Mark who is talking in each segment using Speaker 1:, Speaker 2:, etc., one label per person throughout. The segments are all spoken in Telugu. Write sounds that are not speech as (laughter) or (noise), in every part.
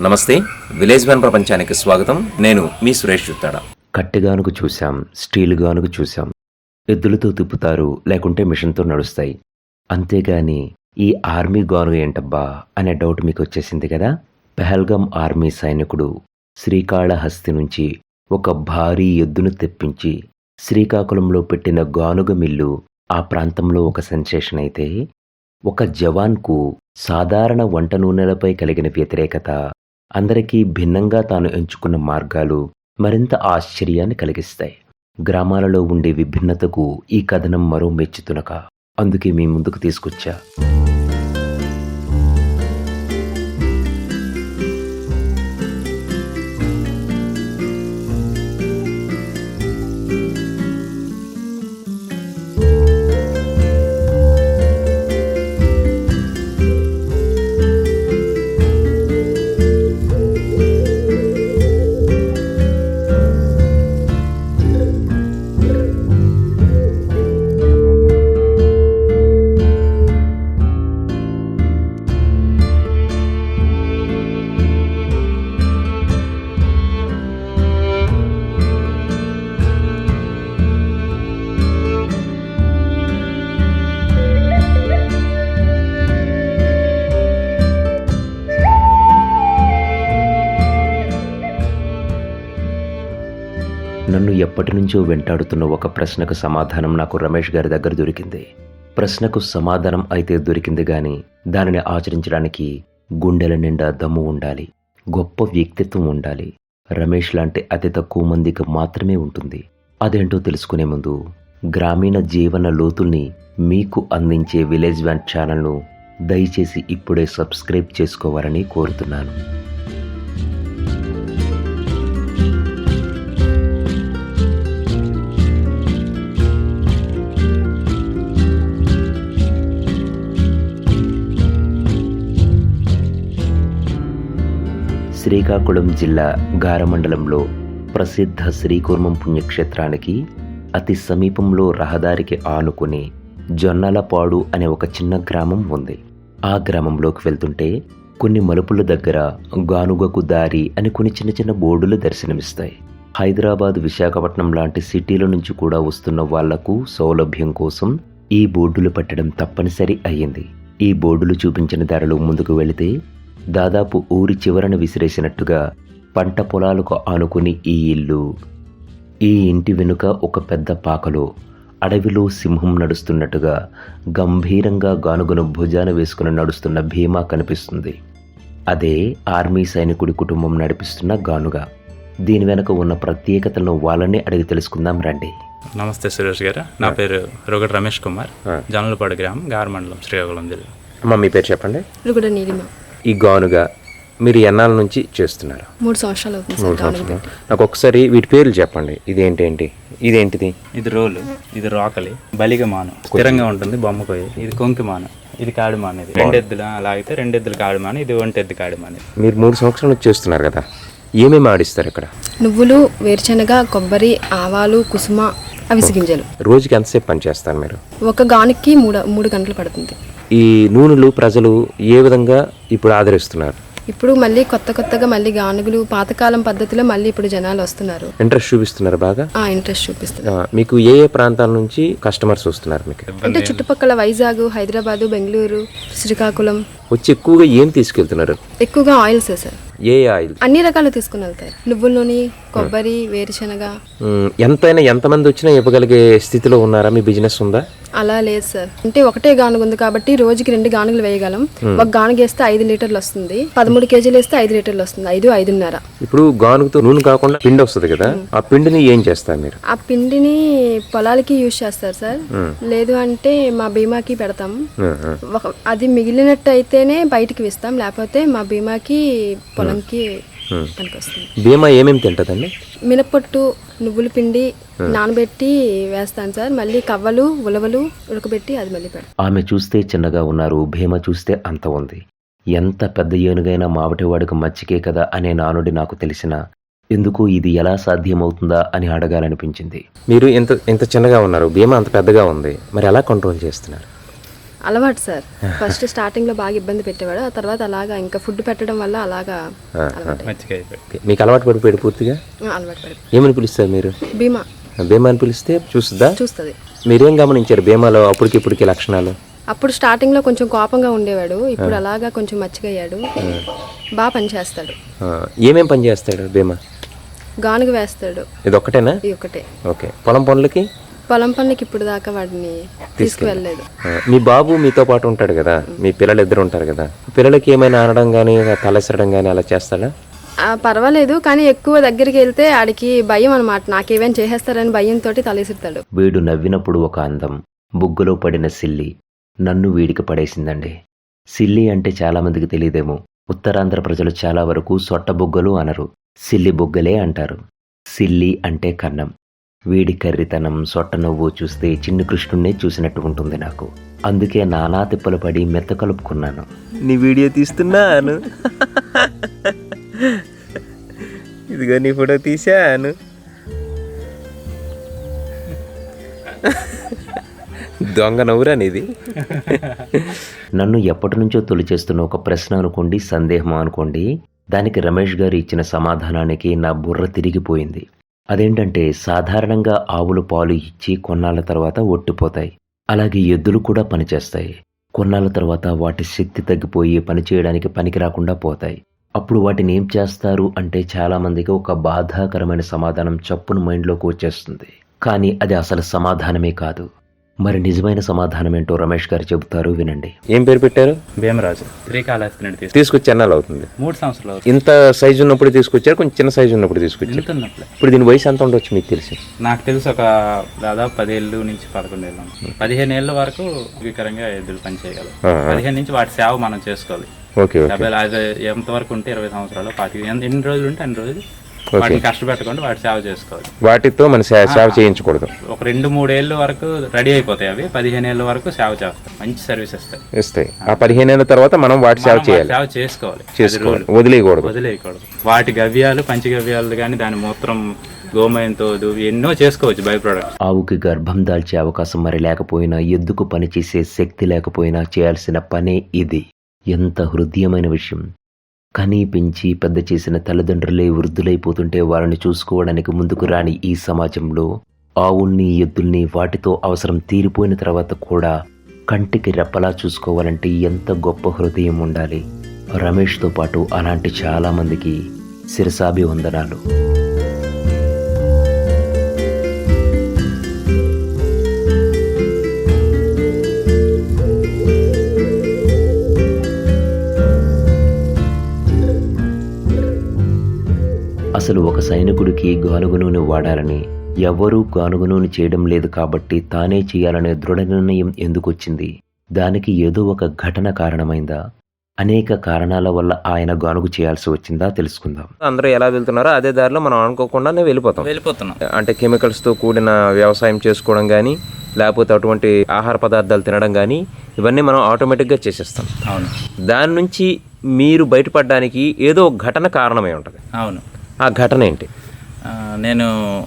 Speaker 1: నమస్తే విలేజ్ మ్యాన్ ప్రపంచానికి స్వాగతం. నేను మీ సురేష్ చుత్తాడ
Speaker 2: కట్టెగానుకు చూశాం స్టీల్ గానుకు చూశాం. ఎద్దులతో తిప్పుతారు లేకుంటే మిషన్తో నడుస్తాయి. అంతేగాని ఈ ఆర్మీ గాను ఏంటబ్బా అనే డౌట్ మీకు వచ్చేసింది కదా? పెహల్గం ఆర్మీ సైనికుడు శ్రీకాళహస్తి నుంచి ఒక భారీ ఎద్దును తెప్పించి శ్రీకాకుళంలో పెట్టిన గానుగ మిల్లు ఆ ప్రాంతంలో ఒక సెన్సేషన్ అయితే ఒక జవాన్కు సాధారణ వంట నూనెలపై కలిగిన వ్యతిరేకత అందరికీ భిన్నంగా తాను ఎంచుకున్న మార్గాలు మరింత ఆశ్చర్యాన్ని కలిగిస్తాయి. గ్రామాలలో ఉండే విభిన్నతకు ఈ కథనం మరో మెచ్చుతునక అందుకే మీ ముందుకు తీసుకొచ్చా? ఎప్పటి నుంచో వెంటాడుతున్న ఒక ప్రశ్నకు సమాధానం నాకు రమేష్ గారి దగ్గర దొరికింది. ప్రశ్నకు సమాధానం అయితే దొరికింది గాని దానిని ఆచరించడానికి గుండెల నిండా దమ్ము ఉండాలి గొప్ప వ్యక్తిత్వం ఉండాలి. రమేష్ లాంటి అతి తక్కువ మందికి మాత్రమే ఉంటుంది. అదేంటో తెలుసుకునే ముందు గ్రామీణ జీవన లోతుల్ని మీకు అందించే విలేజ్ వ్యాన్ ఛానల్ను దయచేసి ఇప్పుడే సబ్స్క్రైబ్ చేసుకోవాలని కోరుతున్నాను. శ్రీకాకుళం జిల్లా గారమండలంలో ప్రసిద్ధ శ్రీకుర్మం పుణ్యక్షేత్రానికి అతి సమీపంలో రహదారికి ఆనుకుని జొన్నలపాడు అనే ఒక చిన్న గ్రామం ఉంది. ఆ గ్రామంలోకి వెళ్తుంటే కొన్ని మలుపుల దగ్గర గానుగకు దారి అని కొన్ని చిన్న చిన్న బోర్డులు దర్శనమిస్తాయి. హైదరాబాద్ విశాఖపట్నం లాంటి సిటీల నుంచి కూడా వస్తున్న వాళ్ళకు సౌలభ్యం కోసం ఈ బోర్డులు పెట్టడం తప్పనిసరి అయ్యింది. ఈ బోర్డులు చూపించిన ధరలు ముందుకు వెళితే దాదాపు ఊరి చివరన విసిరేసినట్టుగా పంట పొలాలకు ఆనుకుని ఈ ఇల్లు. ఈ ఇంటి వెనుక ఒక పెద్ద పాకలో అడవిలో సింహం నడుస్తున్నట్టుగా గంభీరంగా గానుగను భుజాన వేసుకుని నడుస్తున్న భీమా కనిపిస్తుంది. అదే ఆర్మీ సైనికుడి కుటుంబం నడిపిస్తున్న గానుగ. దీని వెనుక ఉన్న ప్రత్యేకతలను వాళ్ళనే అడిగి తెలుసుకుందాం రండి.
Speaker 3: నమస్తే సురేష్ గారు. నా పేరు రొగటి రమేష్ కుమార్. జనలపాడు గ్రామం గారమండలం శ్రీకాకుళం జిల్లా.
Speaker 2: అమ్మ మీ పేరు చెప్పండి.
Speaker 4: రుగుడ నీలిమ.
Speaker 2: ఈ గానుగ మీరు ఎన్నాళ్ళ నుంచి చేస్తున్నారు.
Speaker 4: మూడు సంవత్సరాలు గానుగ పెట్టి.
Speaker 2: నాకు ఒకసారి వీటి పేర్లు చెప్పండి. ఇదేంటేంటి? ఇదేంటిది?
Speaker 3: ఇది రోలు. ఇది రోకలి. బలిగ మాను. స్థిరంగా ఉంటుంది బొమ్మ కొయ్యి ఇది కొంకి మాను. ఇది కాడి మాను ఇది. రెండెద్దులు లాగితే రెండెద్దులు కాడి మాను. ఇది ఒంటెద్దు కాడి మాను ఇది.
Speaker 2: మీరు మూడు సంవత్సరాలు నుంచి చేస్తున్నారు కదా. ఏమేమి ఆడిస్తారు ఇక్కడ?
Speaker 4: నువ్వులు వేరుశనగ కొబ్బరి ఆవాలు కుసుమ అవిసి గింజలు
Speaker 2: రోజుకి ఎంతసేపు పని చేస్తారు మీరు?
Speaker 4: ఒక గానుకి మూడు మూడు గంటలు పడుతుంది.
Speaker 2: ఈ నూనెలు ప్రజలు ఏ విధంగా ఇప్పుడు ఆదరిస్తున్నారు?
Speaker 4: ఇప్పుడు మళ్ళీ కొత్త కొత్తగా మళ్ళీ గానుగులు పాతకాలం పద్ధతిలో మళ్ళీ ఇప్పుడు జనాలు వస్తున్నారు.
Speaker 2: ఇంట్రెస్ట్ చూపిస్తున్నారు బాగా?
Speaker 4: ఆ ఇంట్రెస్ట్ చూపిస్తుంది
Speaker 2: ఆ, మీకు ఏ ఏ ప్రాంతాల నుంచి కస్టమర్స్ వస్తున్నారు మీకు?
Speaker 4: అంటే చుట్టుపక్కల వైజాగ్ హైదరాబాదు బెంగళూరు శ్రీకాకుళం.
Speaker 2: వచ్చి ఎక్కువగా ఏం తీసుకెళ్తున్నారు?
Speaker 4: ఎక్కువగా ఆయిల్సే సార్.
Speaker 2: ఏ ఆయిల్?
Speaker 4: అన్ని రకాలు తీసుకుని వెళ్తారు నువ్వుల నూనె కొబ్బరి వేరుశనగ.
Speaker 2: ఎంతైనా ఎంతమంది వచ్చినా ఇవ్వగలిగే స్థితిలో ఉన్నారా? మీ బిజినెస్ ఉందా?
Speaker 4: అలా లేదు సార్. అంటే ఒకటే గానుగ ఉంది కాబట్టి రోజుకి రెండు గానుగలు వేయగలం. ఒక గానుగ వేస్తే ఐదు లీటర్లు వస్తుంది. పదమూడు కేజీలు వేస్తే ఐదు లీటర్లు వస్తుంది. ఐదు ఐదున్నర.
Speaker 2: ఇప్పుడు గానుగతో నూనె కాకుండా పిండి వస్తుంది కదా ఆ పిండిని ఏం చేస్తారు మీరు?
Speaker 4: ఆ పిండిని పొలాలకి యూజ్ చేస్తారు సార్. లేదు అంటే మా బీమాకి పెడతాం. అది మిగిలినట్టు అయితేనే బయటికి ఇస్తాం లేకపోతే మా బీమాకి పొలంకి పనికి వస్తుంది
Speaker 2: బీమా ఏమేమి తింటదండి?
Speaker 4: మినపొట్టు నువ్వుల పిండి నానబెట్టి వేస్తాను సార్. మళ్ళీ కవ్వలు ఉలవలు ఉడకబెట్టి అది మళ్ళీ పెడతాం
Speaker 2: ఆమె చూస్తే చిన్నగా ఉన్నారు భీమ చూస్తే అంత ఉంది. ఎంత పెద్ద ఏనుగైనా మావటివాడికి మచ్చికే కదా అనే నానుడి నాకు తెలిసిన ఎందుకు ఇది ఎలా సాధ్యమవుతుందా అని అడగాలనిపించింది. మీరు ఇంత ఇంత చిన్నగా ఉన్నారు భీమా అంత పెద్దగా ఉంది మరి ఎలా కంట్రోల్ చేస్తున్నారు?
Speaker 4: అలవాటు సార్. (laughs) ఫస్ట్ స్టార్టింగ్లో బాగా ఇబ్బంది పెట్టేవాడు ఆ తర్వాత అలాగా ఇంకా ఫుడ్ పెట్టడం వల్ల అలాగా.
Speaker 2: మీకు అలవాటు పడిపోయాడు పూర్తిగా?
Speaker 4: అలవాటు పడి
Speaker 2: ఏమని పిలుస్తారు మీరు?
Speaker 4: భీమా.
Speaker 2: భీమా అని పిలిస్తే చూస్తుందా?
Speaker 4: చూస్తుంది.
Speaker 2: మీరేం గమనించారు భీమాలో అప్పటికి ఇప్పటికి లక్షణాలు?
Speaker 4: అప్పుడు స్టార్టింగ్లో కొంచెం కోపంగా ఉండేవాడు ఇప్పుడు అలాగా కొంచెం మచ్చిగయ్యాడు. బాగా పనిచేస్తాడు
Speaker 2: ఏమేం పని చేస్తాడు భీమా?
Speaker 4: గానుగ వేస్తాడు.
Speaker 2: ఇది ఒక్కటేనా
Speaker 4: ఇది ఒకటే
Speaker 2: ఓకే పొలం పనులకి?
Speaker 4: పొలం పనులకి ఇప్పుడు దాకా వాడిని తీసుకువెళ్ళలేదు.
Speaker 2: మీ బాబు మీతో పాటు ఉంటాడు కదా? మీ పిల్లలు ఇద్దరు ఉంటారు కదా? పిల్లలకి ఏమైనా అనడం కానీ తలసరడం కానీ అలా చేస్తాడా?
Speaker 4: ఆ, పర్వాలేదు కానీ ఎక్కువ దగ్గరికి వెళ్తే ఆడికి భయం అనమాట నాకేమైనా చేసేస్తారని భయంతో తలేసిస్తాడు
Speaker 2: వీడు నవ్వినప్పుడు ఒక అందం బుగ్గలో పడిన సిల్లి నన్ను వీడికి పడేసిందండి. సిల్లి అంటే చాలా మందికి తెలియదేమో. ఉత్తరాంధ్ర ప్రజలు చాలా వరకు సొట్ట బుగ్గలు అనరు. సిల్లి బుగ్గలే అంటారు. సిల్లి అంటే కన్నం. వీడి కర్రితనం సొట్ట నవ్వు చూస్తే చిన్ని కృష్ణుణ్ణే చూసినట్టు ఉంటుంది నాకు. అందుకే నానా తిప్పలు పడి మెత్త కలుపుకున్నాను. నీ వీడియో తీస్తున్నాను. ఇదిగో నీ ఫోటో తీశాను. దొంగ నవ్వురా నీది. నన్ను ఎప్పటి నుంచో తొలిచేస్తున్న ఒక ప్రశ్న అనుకోండి సందేహం అనుకోండి. దానికి రమేష్ గారు ఇచ్చిన సమాధానానికి నా బుర్ర తిరిగిపోయింది. అదేంటంటే సాధారణంగా ఆవులు పాలు ఇచ్చి కొన్నాళ్ళ తర్వాత ఒట్టిపోతాయి. అలాగే ఎద్దులు కూడా పనిచేస్తాయి. కొన్నాళ్ళ తర్వాత వాటి శక్తి తగ్గిపోయి పనిచేయడానికి పనికి రాకుండా పోతాయి. అప్పుడు వాటిని ఏం చేస్తారు అంటే చాలామందికి ఒక బాధాకరమైన సమాధానం చప్పున మైండ్లోకి వచ్చేస్తుంది. కానీ అది అసలు సమాధానమే కాదు. మరి నిజమైన సమాధానం ఏంటో రమేష్ గారు చెబుతారు వినండి. ఏం పేరు పెట్టారు?
Speaker 3: భీమరాజు. శ్రీకాళహస్తి తీసుకు
Speaker 2: తీసుకొచ్చి ఎన్నాళ్ళు అవుతుంది?
Speaker 3: మూడు సంవత్సరాలు
Speaker 2: ఇంత సైజు ఉన్నప్పుడు తీసుకొచ్చారు? కొంచెం చిన్న సైజు ఉన్నప్పుడు తీసుకొచ్చారు?
Speaker 3: వెళ్తున్నప్పుడే
Speaker 2: ఇప్పుడు దీని వయసు ఎంత ఉండొచ్చు మీకు తెలిసి?
Speaker 3: నాకు తెలిసి ఒక దాదాపు పదేళ్ళు నుంచి పదకొండు ఏళ్ళు పదిహేను ఏళ్ళ వరకు వికరంగా ఎద్దులు పని చేయగలరు పదిహేను నుంచి వాటి సేవ మనం చేసుకోవాలి.
Speaker 2: Okay okay.
Speaker 3: డెబ్బై అది ఎంత వరకు ఉంటే ఇరవై సంవత్సరాలు పాతి ఎంత- ఎన్ని రోజులు ఉంటే అన్ని రోజులు వాటిని కష్టపెట్టకుండా వాటి సేవ చేసుకోవాలి.
Speaker 2: వాటితో మన సేవ చేయించకూడదు.
Speaker 3: ఒక రెండు మూడేళ్ళ వరకు రెడీ అయిపోతాయి అవి. పదిహేను ఏళ్ళ వరకు సేవ చేస్తాయి మంచి సర్వీస్ ఇస్తాయి.
Speaker 2: ఇస్తాయి. ఆ పదిహేను ఏళ్ళ తర్వాత మనం వాటి సేవ చేయాలి.
Speaker 3: సేవ చేసుకోవాలి.
Speaker 2: వదిలేయకూడదు.
Speaker 3: వదిలేయకూడదు. వాటి గవ్యాలు పంచగవ్యాలు కానీ దాని మూత్రం గోమయంతో ఎన్నో చేసుకోవచ్చు బై ప్రోడక్ట్
Speaker 2: ఆవుకి గర్భం దాల్చే అవకాశం మరి లేకపోయినా ఎద్దుకు పనిచేసే శక్తి లేకపోయినా చేయాల్సిన పనే ఇది. ఎంత హృదయమైన విషయం. కనీ పెంచి పెద్ద చేసిన తల్లిదండ్రులే వృద్ధులైపోతుంటే వారిని చూసుకోవడానికి ముందుకు రాని ఈ సమాజంలో ఆవుల్ని ఎద్దుల్ని వాటితో అవసరం తీరిపోయిన తర్వాత కూడా కంటికి రెప్పలా చూసుకోవాలంటే ఎంత గొప్ప హృదయం ఉండాలి. రమేష్తో పాటు అలాంటి చాలా మందికి అసలు ఒక సైనికుడికి గానుగ నూనె వాడాలని ఎవ్వరూ గానుగ నూనె చేయడం లేదు కాబట్టి తానే చేయాలనే దృఢ నిర్ణయం ఎందుకొచ్చింది? దానికి ఏదో ఒక ఘటన కారణమైందా? అనేక కారణాల వల్ల ఆయన గానుగు చేయాల్సి వచ్చిందా తెలుసుకుందాం. అందరూ ఎలా వెళ్తున్నారో అదే దారిలో మనం అనుకోకుండానే వెళ్ళిపోతాం.
Speaker 3: వెళ్ళిపోతున్నాం.
Speaker 2: అంటే కెమికల్స్తో కూడిన వ్యవసాయం చేసుకోవడం కానీ లేకపోతే అటువంటి ఆహార పదార్థాలు తినడం కానీ ఇవన్నీ మనం ఆటోమేటిక్గా చేసేస్తాం.
Speaker 3: అవును.
Speaker 2: దాని నుంచి మీరు బయటపడడానికి ఏదో ఒక ఘటన కారణమై ఉంటుంది.
Speaker 3: అవును.
Speaker 2: ఆ ఘటన ఏంటి?
Speaker 3: నేను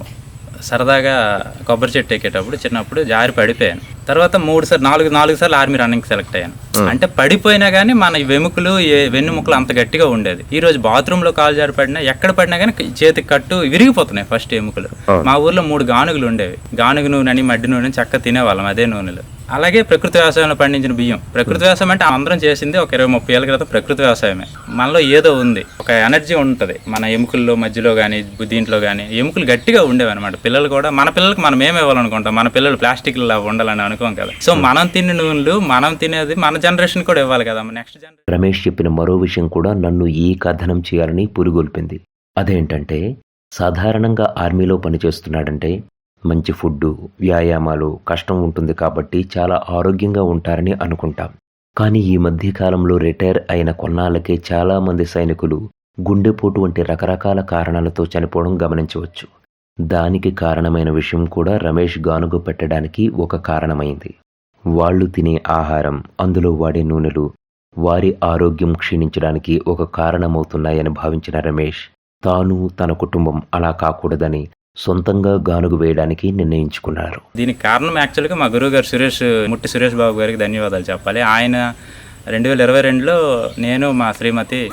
Speaker 3: సరదాగా కొబ్బరి చెట్టు ఎక్కేటప్పుడు చిన్నప్పుడు జారి పడిపోయాను. తర్వాత మూడు సార్లు నాలుగు నాలుగు సార్లు ఆర్మీ రన్నింగ్ సెలెక్ట్ అయ్యాను. అంటే పడిపోయినా కానీ మన వెముకలు ఏ- వెన్నుముకలు అంత గట్టిగా ఉండేది. ఈ రోజు బాత్రూమ్లో కాలు జారి పడినా ఎక్కడ పడినా కానీ చేతికి కట్టు విరిగిపోతున్నాయి ఫస్ట్ ఎముకలు మా ఊర్లో మూడు గానుగులు ఉండేవి. గానుగు నూనె అని మడ్డి నూనె అని చక్క తినేవాళ్ళం అదే నూనెలు. అలాగే ప్రకృతి వ్యవసాయంలో పండించిన బియ్యం. ప్రకృతి వ్యవసాయం అంటే అందరం చేసింది ఒక ఇరవై ముప్పై ఏళ్ళ క్రితం ప్రకృతి వ్యవసాయమే. మనలో ఏదో ఉంది. ఒక ఎనర్జీ ఉంటుంది. మన ఎముకల్లో మధ్యలో కానీ దీంట్లో కానీ ఎముకలు గట్టిగా ఉండేవి అనమాట పిల్లలు కూడా మన పిల్లలకు మనం ఏమి ఇవ్వాలనుకుంటాం? మన పిల్లలు ప్లాస్టిక్ ఉండాలని అనుకోం కదా. సో మనం తిన్న నూనెలు మనం తినేది మన జనరేషన్ కూడా ఇవ్వాలి కదా. నెక్స్ట్ జనరేషన్
Speaker 2: రమేష్ చెప్పిన మరో విషయం కూడా నన్ను ఈ కథనం చేయాలని పురుగొల్పింది. అదేంటంటే సాధారణంగా ఆర్మీలో పనిచేస్తున్నాడంటే మంచి ఫుడ్డు వ్యాయామాలు కష్టం ఉంటుంది కాబట్టి చాలా ఆరోగ్యంగా ఉంటారని అనుకుంటాం. కానీ ఈ మధ్యకాలంలో రిటైర్ అయిన కొన్నాళ్ళకే చాలామంది సైనికులు గుండెపోటు వంటి రకరకాల కారణాలతో చనిపోవడం గమనించవచ్చు. దానికి కారణమైన విషయం కూడా రమేష్ గానుగు పెట్టడానికి ఒక కారణమైంది. వాళ్ళు తినే ఆహారం అందులో వాడే నూనెలు వారి ఆరోగ్యం క్షీణించడానికి ఒక కారణమవుతున్నాయని భావించిన రమేష్ తాను తన కుటుంబం అలా కాకూడదని సొంతంగా గానుగు వేయడానికి నిర్ణయించుకున్నారు.
Speaker 3: దీనికి కారణం యాక్చువల్గా మా గురువు గారు సురేష్ ముట్టి సురేష్ బాబు గారికి ధన్యవాదాలు చెప్పాలి. ఆయన రెండు వేల ఇరవై రెండులో నేను మా శ్రీమతి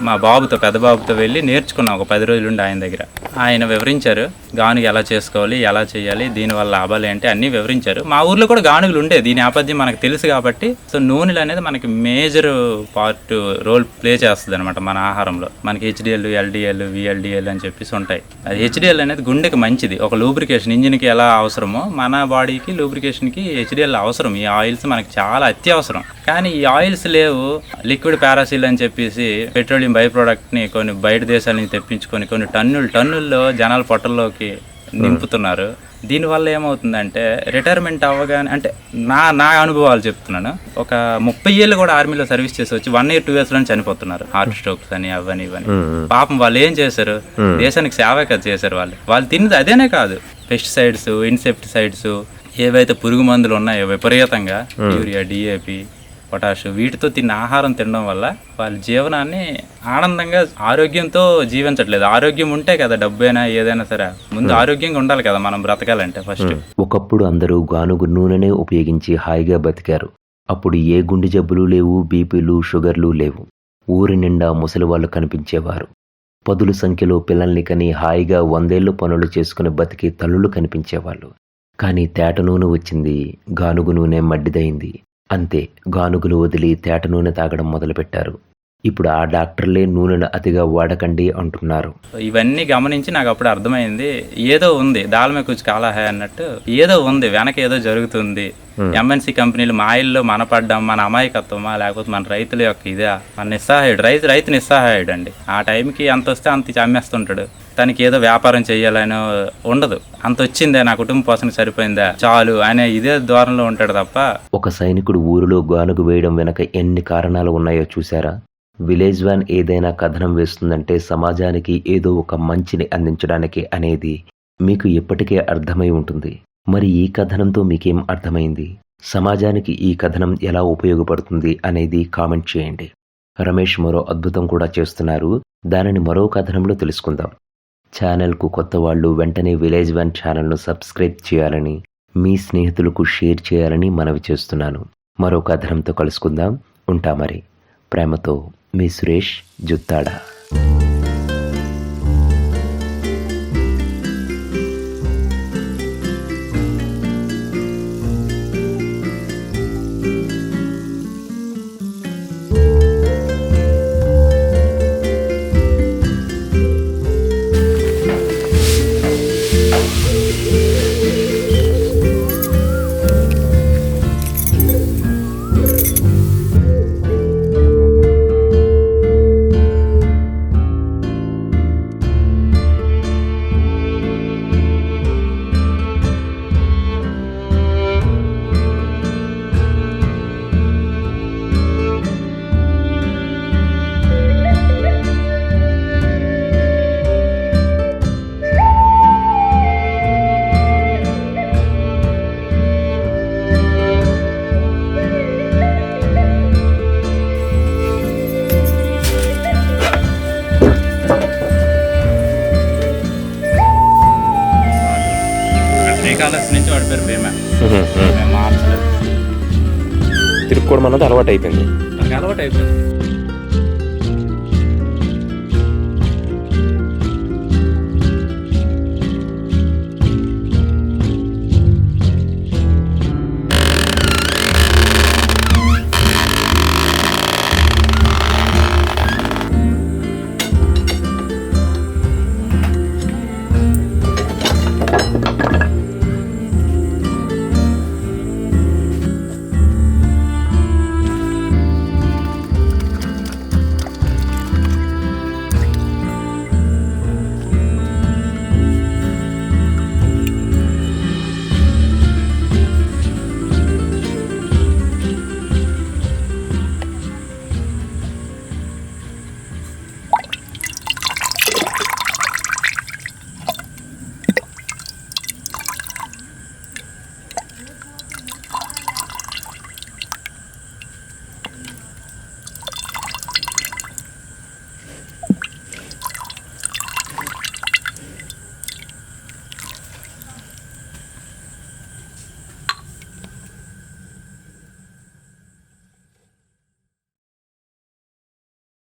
Speaker 3: మా బాబుతో పెద్ద బాబుతో వెళ్ళి నేర్చుకున్నాం. ఒక పది రోజులుండి ఆయన దగ్గర. ఆయన వివరించారు గానుగ ఎలా చేసుకోవాలి ఎలా చేయాలి దీనివల్ల లాభాలు ఏంటి అన్నీ వివరించారు. మా ఊర్లో కూడా గానుగులు ఉండే దీని నేపథ్యం మనకు తెలుసు కాబట్టి సో నూనెలు అనేది మనకి మేజర్ పార్ట్ రోల్ ప్లే చేస్తుంది అనమాట మన ఆహారంలో. మనకి హెచ్డిఎల్ ఎల్డిఎల్ విఎల్డిఎల్ అని చెప్పేసి ఉంటాయి. అది హెచ్డిఎల్ అనేది గుండెకి మంచిది. ఒక లూబ్రికేషన్ ఇంజిన్కి ఎలా అవసరమో మన బాడీకి లూబ్రికేషన్కి హెచ్డిఎల్ అవసరం. ఈ ఆయిల్స్ మనకి చాలా అత్యవసరం. కానీ ఈ ఆయిల్స్ లేవు లిక్విడ్ పారాసిల్ అని చెప్పేసి పెట్రోలియం బై ప్రోడక్ట్ని కొన్ని బయట దేశాల నుంచి తెప్పించుకొని కొన్ని టన్నులు టన్నుల్లో జనాల పొట్టల్లోకి నింపుతున్నారు. దీనివల్ల ఏమవుతుందంటే రిటైర్మెంట్ అవ్వగానే అంటే నా నా అనుభవాలు చెప్తున్నాను. ఒక ముప్పై ఏళ్ళు కూడా ఆర్మీలో సర్వీస్ చేసి వచ్చి వన్ ఇయర్ టూ ఇయర్స్లో చనిపోతున్నారు. హార్ట్ స్ట్రోక్స్ అని అవని ఇవని. పాపం వాళ్ళు ఏం చేశారు? దేశానికి సేవ కదా చేశారు వాళ్ళు. వాళ్ళు తిన్నది అదేనే కాదు. పెస్టిసైడ్స్ ఇన్సెప్టిసైడ్స్ ఏవైతే పురుగు మందులు ఉన్నాయో విపరీతంగా యూరియా డిఏపి పొటాష్. వీటితో తిన్న ఆహారం తినడం వల్ల వాళ్ళ జీవనాన్ని ఆనందంగా ఆరోగ్యంతో జీవించట్లేదు. ఆరోగ్యం ఉంటే కదా డబ్బైనా ఏదైనా సరే. ముందు ఆరోగ్యంగా ఉండాలి కదా మనం బ్రతకాలంటే ఫస్ట్
Speaker 2: ఒకప్పుడు అందరూ గానుగు నూనెనే ఉపయోగించి హాయిగా బతికారు. అప్పుడు ఏ గుండె జబ్బులు లేవు బీపీలు షుగర్లు లేవు. ఊరి నిండా ముసలి వాళ్ళు కనిపించేవారు. పదుల సంఖ్యలో పిల్లల్ని కని హాయిగా వందేళ్ళు పనులు చేసుకుని బతికి తల్లులు కనిపించేవాళ్ళు. కానీ తేట నూనె వచ్చింది గానుగు నూనె మడ్డిదైంది. అంతే గానుగులు వదిలి తేట నూనె తాగడం మొదలుపెట్టారు. ఇప్పుడు ఆ డాక్టర్లే నూనెను అతిగా వాడకండి అంటున్నారు.
Speaker 3: ఇవన్నీ గమనించి నాకు అప్పుడు అర్థమైంది ఏదో ఉంది దాల్మే కుచి కాలా హై అన్నట్టు ఏదో ఉంది వెనక ఏదో జరుగుతుంది. ఎంఎన్సీ కంపెనీలు మా ఇల్లు మన పడ్డం మన అమాయకత్వమా లేకపోతే మన రైతుల యొక్క ఇదా? మన నిస్సహాయుడు రైతు రైతు నిస్సహాయుడు అండి ఆ టైంకి అంత వస్తే అంత అమ్మేస్తుంటాడు తనకి ఏదో వ్యాపారం చేయాలని ఉండదు. అంత వచ్చిందే నా కుటుంబం కోసం సరిపోయిందా? చాలు అనే ఇదే ద్వారంలో ఉంటాడు తప్ప.
Speaker 2: ఒక సైనికుడు ఊరిలో గానుగు వేయడం వెనక ఎన్ని కారణాలు ఉన్నాయో చూసారా విలేజ్ వ్యాన్ ఏదైనా కథనం వేస్తుందంటే సమాజానికి ఏదో ఒక మంచిని అందించడానికి అనేది మీకు ఇప్పటికే అర్థమై ఉంటుంది. మరి ఈ కథనంతో మీకేం అర్థమైంది? సమాజానికి ఈ కథనం ఎలా ఉపయోగపడుతుంది అనేది కామెంట్ చేయండి. రమేష్ మరో అద్భుతం కూడా చేస్తున్నారు. దానిని మరో కథనంలో తెలుసుకుందాం. ఛానల్కు కొత్త వాళ్ళు వెంటనే విలేజ్ వన్ ఛానల్ను సబ్స్క్రైబ్ చేయాలని మీ స్నేహితులకు షేర్ చేయాలని మనవి చేస్తున్నాను. మరో కథనంతో కలుసుకుందాం. ఉంటా మరి. ప్రేమతో మీ సురేష్ జుత్తాడా.
Speaker 3: శ్రీకాళహస్తి నుంచి వాడి పేరు భీమా. మేము. మార్చలేదు.
Speaker 1: తిరుక్కోవడం అన్నది అలవాటు అయిపోయింది
Speaker 3: నాకు అలవాటు అయిపోయింది